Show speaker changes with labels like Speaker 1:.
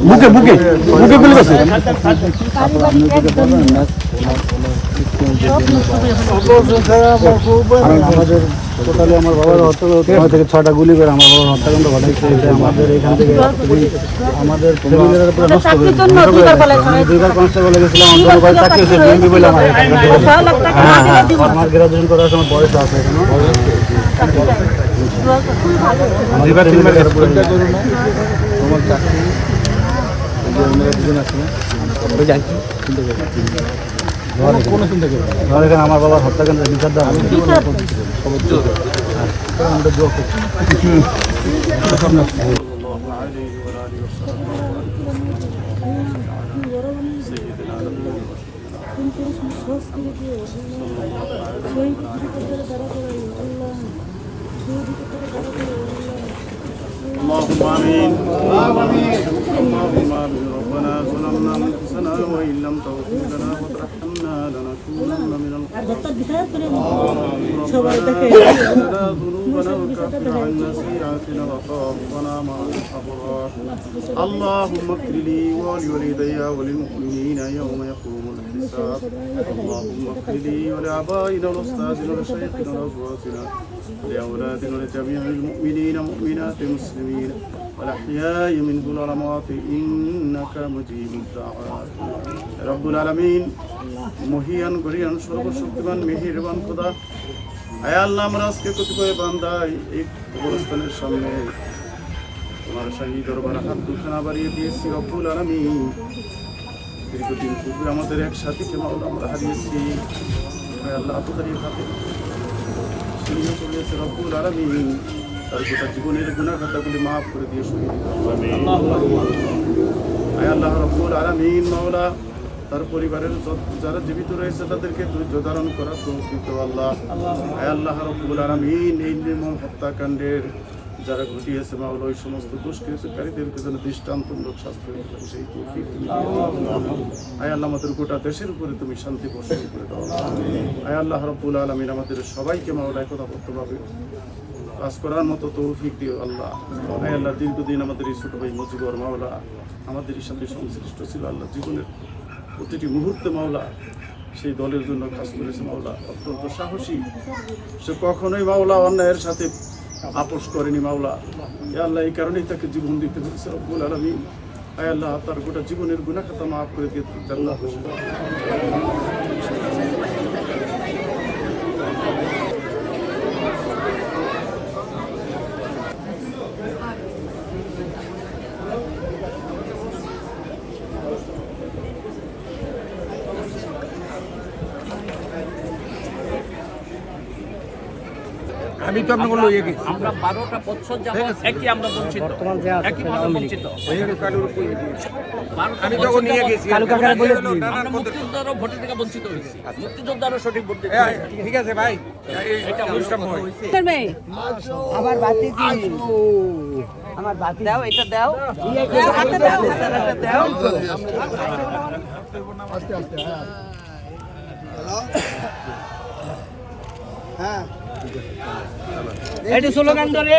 Speaker 1: মুখে মুখে। বুকে গুলি করছে আমাদের টোটালি আমার বাবার হত্যা ছয় থেকে ছটা গুলি করে আমার বাবার হত্যাকাণ্ড ঘটাইছে আমাদের এখান থেকে আমাদের ফ্যামিলির উপরে নষ্ট করে
Speaker 2: দুইবার
Speaker 1: কনস্টেবলে গেছিলাম অন্য ভাই চাকরি হচ্ছে বিএমপি বলে আমার আমার গ্রাজুয়েশন করার সময় বয়স আছে এখনও। দুইবার তিনবার গেছে চিন্তা করো না তোমার চাকরি? আছে না? ধর এখানে আমার বাবার হত্যাকাণ্ডের বিচার দেওয়া হবে। আমরা দোয়া করছি
Speaker 3: اللهم امين اللهم امين ربنا ظلمنا انفسنا وان لم تغفر لنا وترحمنا لنكونن من الخاسرين ربنا ذنوبنا وكفر عنا سيئاتنا وتوفنا مع الابرار اللهم اغفر لي ولوالدي وللمؤمنين يوم يقوم الحساب اللهم اغفر لي ولابائنا والاستاذنا ولشيخنا وازواجنا ولأولادنا ولجميع المؤمنين مؤمنات المسلمين والأحياء منهم والأموات إنك مجيب الدعوات رب العالمين মহিয়ান গরিয়ান সর্বশক্তিমান মেহেরবান খোদা আয় আল্লাহ আমরা আজকে কতিপয় বান্দাই এই কবরস্থানের সামনে তোমার শাহী দরবার হাত দুখানা বাড়িয়ে দিয়েছি রব্বুল আলমিন দীর্ঘদিন পূর্বে আমাদের এক সাথীকে মাওলা আমরা হারিয়েছি আল্লাহ আপনাদের হাতে রব্বুল আলমিন তার গোটা জীবনের মাফ করে দিয়ে শুনিয়ে আয় আল্লাহ রব্বুল আলমিন মাওলা। তার পরিবারের যারা জীবিত রয়েছে তাদেরকে ধৈর্য ধারণ করা দাও আল্লাহ। আয় আল্লাহ রব্বুল আলমিন এই নির্মম হত্যাকাণ্ডের যারা ঘটিয়েছে মাওলা ওই সমস্ত দুষ্কৃতকারীদেরকে যেন দৃষ্টান্তমূলক শাস্তি সেই তৌফিক তুমি আয় আল্লাহ, আমাদের গোটা দেশের উপরে তুমি শান্তি বর্ষণ করে দাও। আয় আল্লাহ রব্বুল আলমিন আমাদের সবাইকে মাওলা একতাবদ্ধভাবে কাজ করার মতো তৌফিক দিও আল্লাহ। আয় আল্লাহ, দীর্ঘদিন আমাদের এই ছোট ভাই মুজিবর মাওলা আমাদের সাথে সংশ্লিষ্ট ছিল। আল্লাহ জীবনের প্রতিটি মুহূর্তে মাওলা সেই দলের জন্য কাজ করেছে মাওলা। অত্যন্ত সাহসী। সে কখনোই মাওলা অন্যায়ের সাথে আপোষ করেনি মাওলা। এ আল্লাহ, এই কারণেই তাকে জীবন দিতে হয়েছে রব্বুল আলমী আয় আল্লাহ, তার গোটা জীবনের গুণা খাতা মাফ করে দিয়ে জান্নাত
Speaker 4: আমি তো আপনাকে লইয়ে গেছি
Speaker 5: আমরা বারোটা বছর যাবত একই আমরা বঞ্চিত একই ভাবে বঞ্চিত
Speaker 4: আমি তখন নিয়ে গেছি
Speaker 5: মুক্তিযোদ্ধারও ভোটের থেকে বঞ্চিত হয়েছি মুক্তিযোদ্ধারও সঠিক ভোট
Speaker 4: ঠিক আছে ভাই এটা অনুষ্ঠান হয়
Speaker 2: আমার বাতি আমার বাতি দাও এটা দাও হাতে দাও এটা দাও একটু স্লোগান ধরে